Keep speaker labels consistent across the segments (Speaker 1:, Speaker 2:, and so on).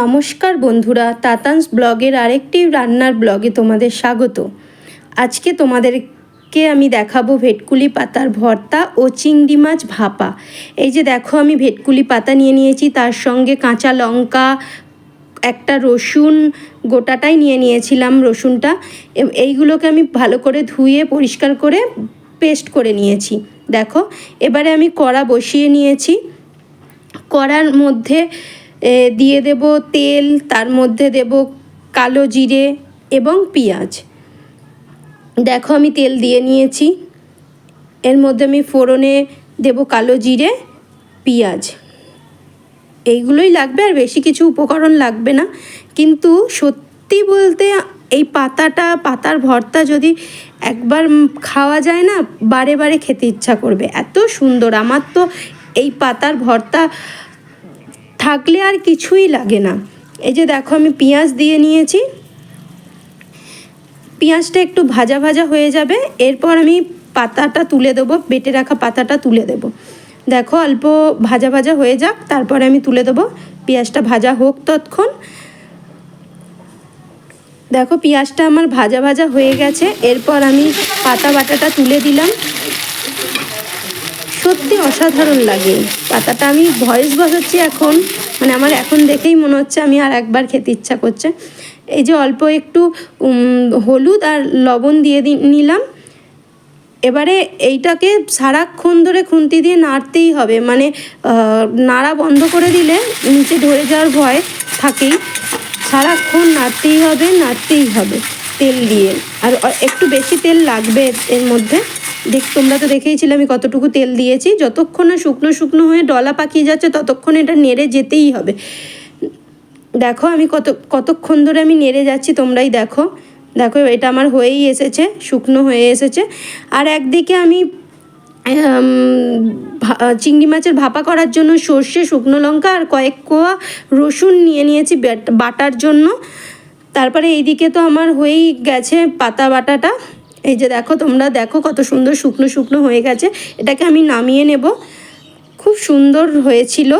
Speaker 1: নমস্কার বন্ধুরা, তাতানস ব্লগের আরেকটি রান্নার ব্লগে তোমাদের স্বাগত। আজকে তোমাদেরকে আমি দেখাবো ভেটকুলি পাতার ভর্তা ও চিংড়ি মাছ ভাপা। এই যে দেখো, আমি ভেটকুলি পাতা নিয়ে নিয়েছি, তার সঙ্গে কাঁচা লঙ্কা, একটা রসুন গোটাটাই নিয়ে নিয়েছিলাম রসুনটা। এইগুলোকে আমি ভালো করে ধুয়ে, পরিষ্কার করে পেস্ট করে নিয়েছি। দেখো, এবারে আমি কড়া বসিয়ে নিয়েছি। কড়ার মধ্যে দিয়ে দেব তেল, তার মধ্যে দেব কালো জিরে এবং পেঁয়াজ। দেখো আমি তেল দিয়ে নিয়েছি। এর মধ্যে আমি ফোড়নে দেব কালো জিরে, পেঁয়াজ। এইগুলোই লাগবে, আর বেশি কিছু উপকরণ লাগবে না। কিন্তু সত্যি বলতে এই পাতাটা, পাতার ভর্তা যদি একবার খাওয়া যায় না, বারে বারে খেতে ইচ্ছা করবে। এত সুন্দর, আমার তো এই পাতার ভর্তা থাকলে আর কিছুই লাগে না। এই যে দেখো আমি পেঁয়াজ দিয়ে নিয়েছি। পেঁয়াজটা একটু ভাজা ভাজা হয়ে যাবে। এরপর আমি পাতাটা তুলে দেবো, বেটে রাখা পাতাটা তুলে দেবো। দেখো অল্প ভাজা ভাজা হয়ে যাক, তারপরে আমি তুলে দেবো। পেঁয়াজটা ভাজা হোক তৎক্ষণ। দেখো পেঁয়াজটা আমার ভাজা ভাজা হয়ে গেছে। এরপর আমি পাতা বাটাটা তুলে দিলাম। সত্যি অসাধারণ লাগে। পাতাটা আমি ভয়েস বসাচ্ছি এখন। মানে আমার এখন দেখেই মনে হচ্ছে আমি আর একবার খেতে ইচ্ছা করছে। এই যে অল্প একটু হলুদ আর লবণ দিয়ে নিলাম। এবারে এইটাকে সারাক্ষণ ধরে খুন্তি দিয়ে নাড়তেই হবে। মানে নাড়া বন্ধ করে দিলে নিচে ধরে যাওয়ার ভয় থাকেই। সারাক্ষণ নাড়তেই হবে নাড়তেই হবে তেল দিয়ে। আর একটু বেশি তেল লাগবে এর মধ্যে। দেখ, তোমরা তো দেখেইছিলে আমি কতটুকু তেল দিয়েছি। যতক্ষণ না শুকনো শুকনো হয়ে ডলা পাকিয়ে যাচ্ছে, ততক্ষণ এটা নেড়ে যেতেই হবে। দেখো আমি কত, কতক্ষণ ধরে আমি নেড়ে যাচ্ছি, তোমরাই দেখো। দেখো, এটা আমার হয়েই এসেছে, শুকনো হয়ে এসেছে। আর একদিকে আমি চিংড়ি মাছের ভাপা করার জন্য সর্ষে, শুকনো লঙ্কা আর কয়েক কোয়া রসুন নিয়ে নিয়েছি বাটার জন্য। তারপরে এইদিকে তো আমার হয়েই গেছে পাতা বাটাটা। এই যে দেখো, তোমরা দেখো কত সুন্দর শুকনো শুকনো হয়ে গেছে। এটাকে আমি নামিয়ে নেব। খুব সুন্দর হয়েছিল।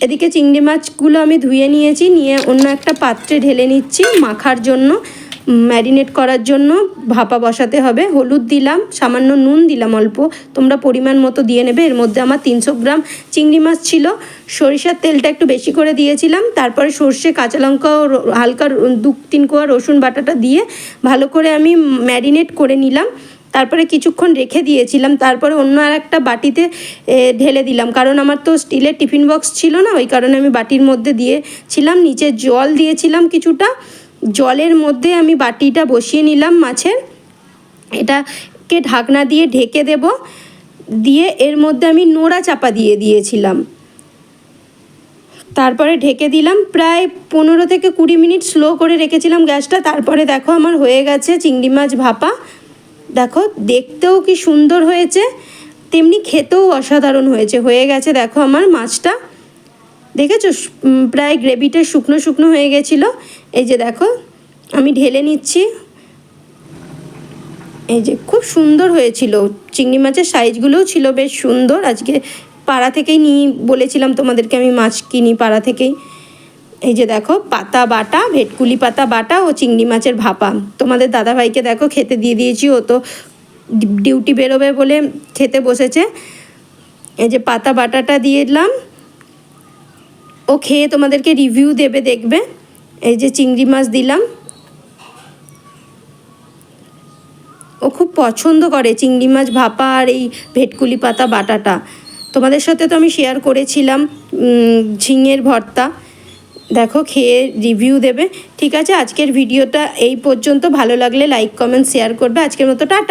Speaker 1: এদিকে চিংড়ি মাছগুলো আমি ধুয়ে নিয়েছি, নিয়ে অন্য একটা পাত্রে ঢেলে নিচ্ছি মাখার জন্য। ম্যারিনেট করার জন্য ভাপা বসাতে হবে। হলুদ দিলাম, সামান্য নুন দিলাম অল্প। তোমরা পরিমাণ মতো দিয়ে নেবে। এর মধ্যে আমার তিনশো গ্রাম চিংড়ি মাছ ছিল। সরিষার তেলটা একটু বেশি করে দিয়েছিলাম। তারপরে সর্ষে, কাঁচা লঙ্কা ও হালকা দু তিন কোয়া রসুন বাটাটা দিয়ে ভালো করে আমি ম্যারিনেট করে নিলাম। তারপরে কিছুক্ষণ রেখে দিয়েছিলাম। তারপরে অন্য আর একটা বাটিতে ঢেলে দিলাম। কারণ আমার তো স্টিলের টিফিন বক্স ছিল না। ওই কারণে আমি বাটির মধ্যে দিয়েছিলাম। নিচে জল দিয়েছিলাম কিছুটা। জলের মধ্যে আমি বাটিটা বসিয়ে নিলাম মাছের। এটাকে ঢাকনা দিয়ে ঢেকে দেব। দিয়ে এর মধ্যে আমি নোড়া চাপা দিয়ে দিয়েছিলাম। তারপরে ঢেকে দিলাম। প্রায় পনেরো থেকে কুড়ি মিনিট স্লো করে রেখেছিলাম গ্যাসটা। তারপরে দেখো আমার হয়ে গেছে চিংড়ি মাছ ভাপা। দেখো, দেখতেও কি সুন্দর হয়েছে। তেমনি খেতেও অসাধারণ হয়েছে। হয়ে গেছে দেখো আমার মাছটা। দেখেছ? প্রায় গ্রেভিটা শুকনো শুকনো হয়ে গেছিল। এই যে দেখো, আমি ঢেলে নিচ্ছি। এই যে খুব সুন্দর হয়েছিল। চিংড়ি মাছের সাইজগুলোও ছিল বেশ সুন্দর। আজকে পাড়া থেকেই নিই বলেছিলাম তোমাদেরকে আমি মাছ কিনি পাড়া থেকেই। এই যে দেখো, পাতা বাটা, ভেটকুলি পাতা বাটা ও চিংড়ি মাছের ভাপা। তোমাদের দাদাভাইকে দেখো, খেতে দিয়ে দিয়েছি। ও তো ডিউটি বেরোবে বলে খেতে বসেছে। এই যে পাতা বাটাটা দিয়ে দিলাম। ও খেয়ে তোমাদেরকে রিভিউ দেবে, দেখবে। এই যে চিংড়ি মাছ দিলাম। ও খুব পছন্দ করে চিংড়ি মাছ ভাপা আর এই ভেটকুলি পাতা বাটাটা। তোমাদের সাথে তো আমি শেয়ার করেছিলাম ঝিঙের ভর্তা। দেখো, খেয়ে রিভিউ দেবে। ঠিক আছে, আজকের ভিডিওটা এই পর্যন্ত। ভালো লাগলে লাইক কমেন্ট শেয়ার করবে। আজকের মতো, টাটা।